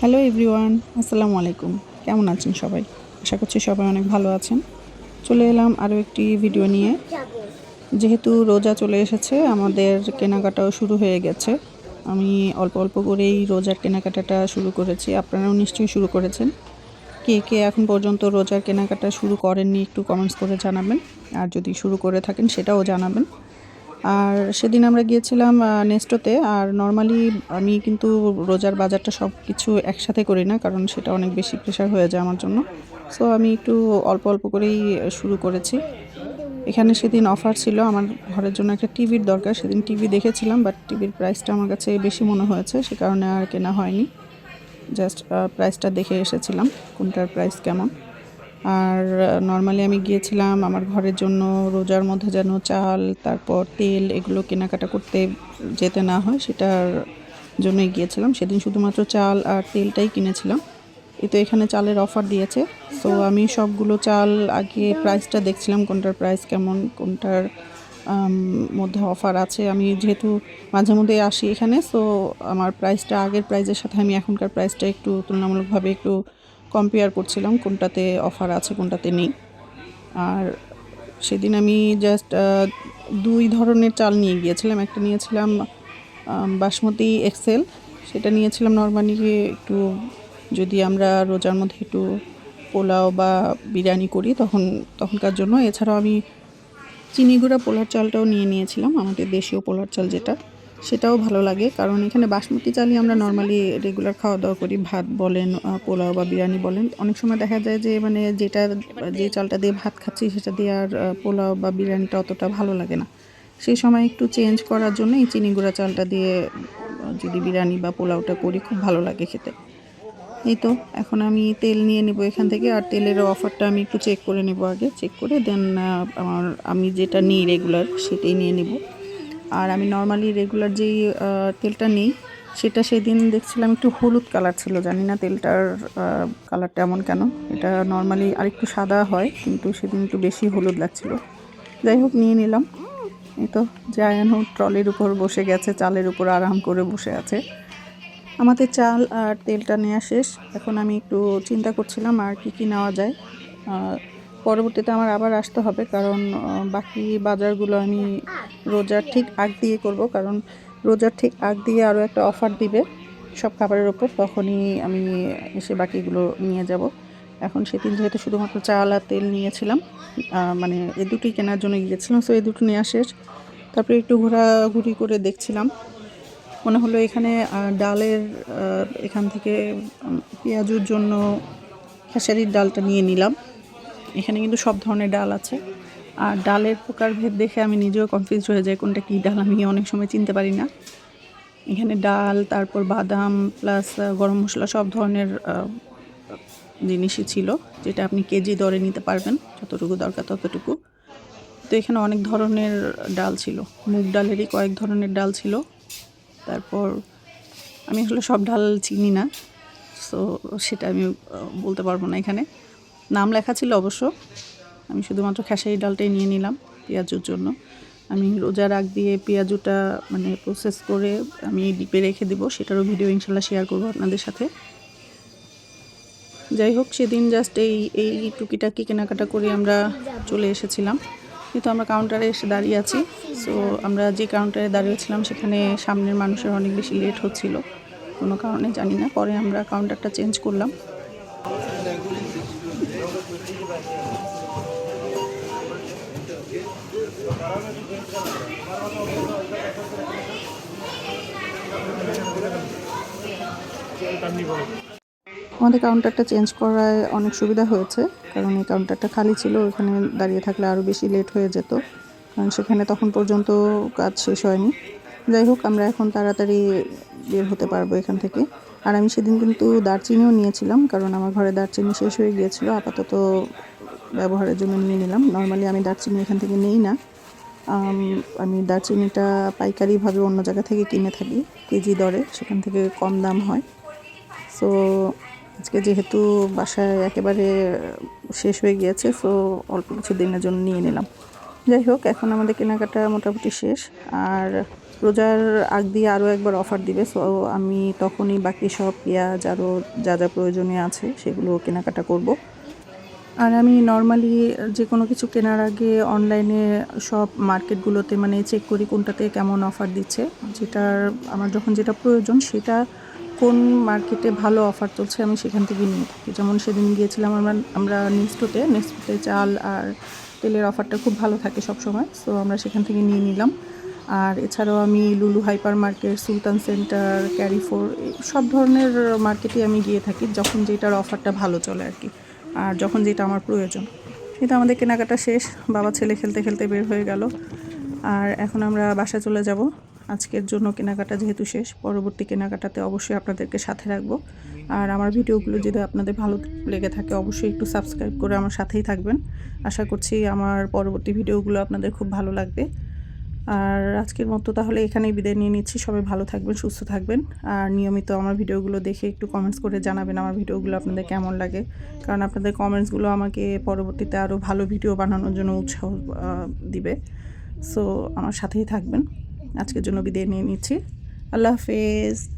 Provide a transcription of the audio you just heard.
Hello everyone, আসসালামু আলাইকুম। কেমন আছেন সবাই? আশা করছি সবাই অনেক ভালো আছেন। চলে এলাম আরও একটি ভিডিও নিয়ে। যেহেতু রোজা চলে এসেছে, আমাদের কেনাকাটাও শুরু হয়ে গেছে। আমি অল্প অল্প করেই রোজার কেনাকাটাটা শুরু করেছি। আপনারাও নিশ্চয়ই শুরু করেছেন। কে কে এখন পর্যন্ত রোজার কেনাকাটা শুরু করেননি একটু কমেন্টস করে জানাবেন। আর যদি শুরু করে থাকেন, সেটাও জানাবেন। আর সেদিন আমরা গিয়েছিলাম নেস্টোতে আর নর্মালি আমি কিন্তু রোজার বাজারটা সব কিছু একসাথে করি না, কারণ সেটা অনেক বেশি প্রেশার হয়ে যায় আমার জন্য। সো আমি একটু অল্প অল্প করেই শুরু করেছি। এখানে সেদিন অফার ছিল, আমার ঘরের জন্য একটা টিভির দরকার। সেদিন টিভি দেখেছিলাম বাট টিভির প্রাইসটা আমার কাছে বেশি মনে হয়েছে, সে কারণে আর কেনা হয়নি। জাস্ট প্রাইসটা দেখে এসেছিলাম, কোনটার প্রাইস কেমন। আর নর্মালি আমি গিয়েছিলাম আমার ঘরের জন্য রোজার মধ্যে যেন চাল, তারপর তেল এগুলো কেনাকাটা করতে যেতে না হয় সেটার জন্যই গিয়েছিলাম। সেদিন শুধুমাত্র চাল আর তেলটাই কিনেছিলাম। এই তো এখানে চালের অফার দিয়েছে। সো আমি সবগুলো চাল আগে প্রাইসটা দেখছিলাম, কোনটার প্রাইস কেমন, কোনটার মধ্যে অফার আছে। আমি যেহেতু মাঝে মধ্যে আসি এখানে সো আমার প্রাইসটা আগের প্রাইসের সাথে আমি এখনকার প্রাইসটা একটু তুলনামূলকভাবে একটু কম্পেয়ার করছিলাম কোনটাতে অফার আছে, কোনটাতে নেই। আর সেদিন আমি জাস্ট দুই ধরনের চাল নিয়ে গিয়েছিলাম। একটা নিয়েছিলাম বাসমতি এক্সেল সেটা নিয়েছিলাম নর্মালি একটু যদি আমরা রোজার মধ্যে একটু পোলাও বা বিরিয়ানি করি, তখন, তখনকার জন্য। এছাড়াও আমি চিনি গুঁড়া পোলার চালটাও নিয়ে নিয়েছিলাম, আমাদের দেশীয় পোলার চাল যেটা। সেটাও ভালো লাগে। কারণ এখানে বাসমতি চালই আমরা নর্মালি রেগুলার খাওয়া দাওয়া করি। ভাত বলেন পোলাও বা বিরিয়ানি বলেন। অনেক সময় দেখা যায় যে মানে যেটা, যে চালটা দিয়ে ভাত খাচ্ছি, সেটা দিয়ে আর পোলাও বা বিরিয়ানিটা অতটা ভালো লাগে না। সেই সময় একটু চেঞ্জ করার জন্য এই চিনি গুঁড়া চালটা দিয়ে যদি বিরিয়ানি বা পোলাওটা করি, খুব ভালো লাগে খেতে। এই তো, এখন আমি তেল নিয়ে নেব এখান থেকে। আর তেলের অফারটা আমি একটু চেক করে নেব আগে। চেক করে দেন আমার, আমি যেটা নিই রেগুলার সেটাই নিয়ে নেব। আর আমি নর্মালি রেগুলার যেই তেলটা নিই, সেটা সেদিন দেখছিলাম একটু হলুদ কালার ছিল, জানি না তেলটার কালারটা এমন কেন। এটা নর্মালি আরেকটু সাদা হয়, কিন্তু সেদিন একটু বেশি হলুদ লাগছিল। যাই হোক, নিয়ে নিলাম। এই তো, জায়ান হোক ট্রলের উপর বসে গেছে, চালের উপর আরাম করে বসে আছে। আমাদের চাল আর তেলটা নেওয়া শেষ। এখন আমি একটু চিন্তা করছিলাম আর কি কি নেওয়া যায়। পরবর্তীতে আমার আবার আসতে হবে, কারণ বাকি বাজারগুলো আমি রোজার ঠিক আগ দিয়ে করব, কারণ রোজার ঠিক আগ দিয়ে আরও একটা অফার দিবে সব খাবারের ওপর, তখনই আমি এসে বাকিগুলো নিয়ে যাব। এখন সেদিন যেহেতু শুধুমাত্র চাল আর তেল নিয়েছিলাম মানে এ দুটোই কেনার জন্য গিয়েছিলাম সো এই দুটো নেওয়া শেষ। তারপরে একটু ঘোরাঘুরি করে দেখছিলাম, মনে হলো এখানে ডালের এখান থেকে পেঁয়াজুর জন্য খেসারির ডালটা নিয়ে নিলাম। এখানে কিন্তু সব ধরনের ডাল আছে। আর ডালের প্রকারভেদ দেখে আমি নিজেও কনফিউজ হয়ে যাই, কোনটা কী ডাল আমি অনেক সময় চিনতে পারি না। এখানে ডাল, তারপর বাদাম প্লাস গরম মশলা সব ধরনের জিনিসই ছিল, যেটা আপনি কেজি দরে নিতে পারবেন, যতটুকু দরকার ততটুকু। তো এখানে অনেক ধরনের ডাল ছিল, মুগ ডালেরই কয়েক ধরনের ডাল ছিল। তারপর আমি আসলে সব ডাল চিনি না সো সেটা আমি বলতে পারব না এখানে। নাম লেখা ছিল অবশ্য। আমি শুধুমাত্র খেসারি ডালটাই নিয়ে নিলাম পেঁয়াজুর জন্য। আমি রোজার আগ দিয়ে পেঁয়াজুটা মানে প্রসেস করে আমি ডিপে রেখে দেবো, সেটারও ভিডিও ইনশাল্লাহ শেয়ার করব আপনাদের সাথে। যাই হোক, সেদিন জাস্ট এই এই টুকিটাকি কেনাকাটা করে আমরা চলে এসেছিলাম। কিন্তু আমরা কাউন্টারে এসে দাঁড়িয়ে আছি। সো আমরা যে কাউন্টারে দাঁড়িয়েছিলাম সেখানে সামনের মানুষের অনেক বেশি লেট হচ্ছিল। কোনো কারণে জানি না। পরে আমরা কাউন্টারটা চেঞ্জ করলাম। আমাদের কাউন্টারটা চেঞ্জ করায় অনেক সুবিধা হয়েছে, কারণ এই কাউন্টারটা খালি ছিল, ওখানে দাঁড়িয়ে থাকলে আরও বেশি লেট হয়ে যেত, কারণ সেখানে তখন পর্যন্ত কাজ শেষ হয়নি। যাই হোক, আমরা এখন তাড়াতাড়ি বের হতে পারব এখান থেকে। আর আমি সেদিন কিন্তু দারচিনিও নিয়েছিলাম, কারণ আমার ঘরে দারচিনি শেষ হয়ে গিয়েছিল, আপাতত ব্যবহারের জন্য নিয়ে নিলাম। নর্মালি আমি দারচিনি এখান থেকে নেই না। আম, আমি দারচিনিটা পাইকারিভাবে অন্য জায়গা থেকে কিনে থাকি কেজি দরে সেখান থেকে কম দাম হয়। সো আজকে যেহেতু বাসায় একেবারে শেষ হয়ে গিয়েছে সো অল্প কিছু দিনের জন্য নিয়ে নিলাম। যাই হোক এখন আমাদের কেনাকাটা মোটামুটি শেষ। আর রোজার আগ দিয়ে আরও একবার অফার দিবে সো আমি তখনই বাকি সব পেঁয়াজ আরও যা যা প্রয়োজনীয় আছে সেগুলো কেনাকাটা করব। আর আমি নর্মালি যে কোনো কিছু কেনার আগে অনলাইনে সব মার্কেটগুলোতে মানে চেক করি কোনটাতে কেমন অফার দিচ্ছে। যেটার আমার যখন যেটা প্রয়োজন সেটা কোন মার্কেটে ভালো অফার চলছে আমি সেখান থেকে নিয়ে থাকি। যেমন সেদিন গিয়েছিলাম আমরা আমরা নেক্সটোতে নেক্সটোতে চাল আর তেলের অফারটা খুব ভালো থাকে সব সময় সো আমরা সেখান থেকে নিয়ে নিলাম। আর এছাড়াও আমি Lulu hypermarket Sultan centre Carrefour সব ধরনের মার্কেটে আমি গিয়ে থাকি যখন যেটার অফারটা ভালো চলে আর কি। আর যখন যেটা আমার প্রয়োজন। কিন্তু আমাদের কেনাকাটা শেষ, বাবা ছেলে খেলতে খেলতে বের হয়ে গেল। আর এখন আমরা বাসায় চলে যাব। আজকের জন্য কেনাকাটা যেহেতু শেষ, পরবর্তী কেনাকাটাতে অবশ্যই আপনাদেরকে সাথে রাখব। আর আমার ভিডিওগুলো যদি আপনাদের ভালো লেগে থাকে, অবশ্যই একটু সাবস্ক্রাইব করে আমার সাথেই থাকবেন। আশা করছি আমার পরবর্তী ভিডিওগুলো আপনাদের খুব ভালো লাগবে। আর আজকের মতো তাহলে এখানেই বিদায় নিয়ে নিচ্ছি। সবাই ভালো থাকবেন, সুস্থ থাকবেন। আর নিয়মিত আমার ভিডিওগুলো দেখে একটু কমেন্টস করে জানাবেন আমার ভিডিওগুলো আপনাদের কেমন লাগে। কারণ আপনাদের কমেন্টসগুলো আমাকে পরবর্তীতে আরও ভালো ভিডিও বানানোর জন্য উৎসাহ দিবে। সো আমার সাথেই থাকবেন। আজকের জন্য বিদায় নিয়ে নিচ্ছি। আল্লাহ হাফেজ।